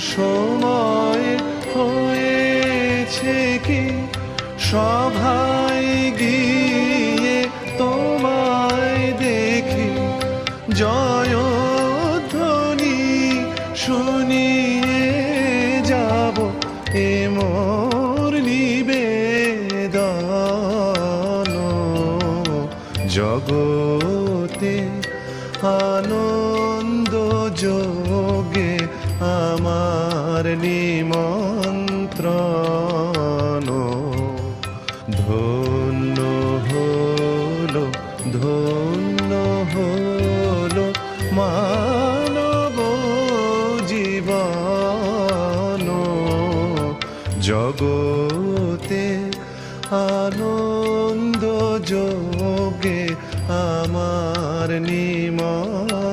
সময় হয়েছে কি? সভায় গিয়ে তোমায় দেখি। জয়ধ্বনি শুনিয়ে যাব এ মোর নিবেদন। জগতে আনন্দ যোগে আমার নিমন্ত্রণ। ধন্য হলো ধন্য হলো মানব জীবন। জগতে আনন্দ যোগে আমার নিমন্ত্রণ।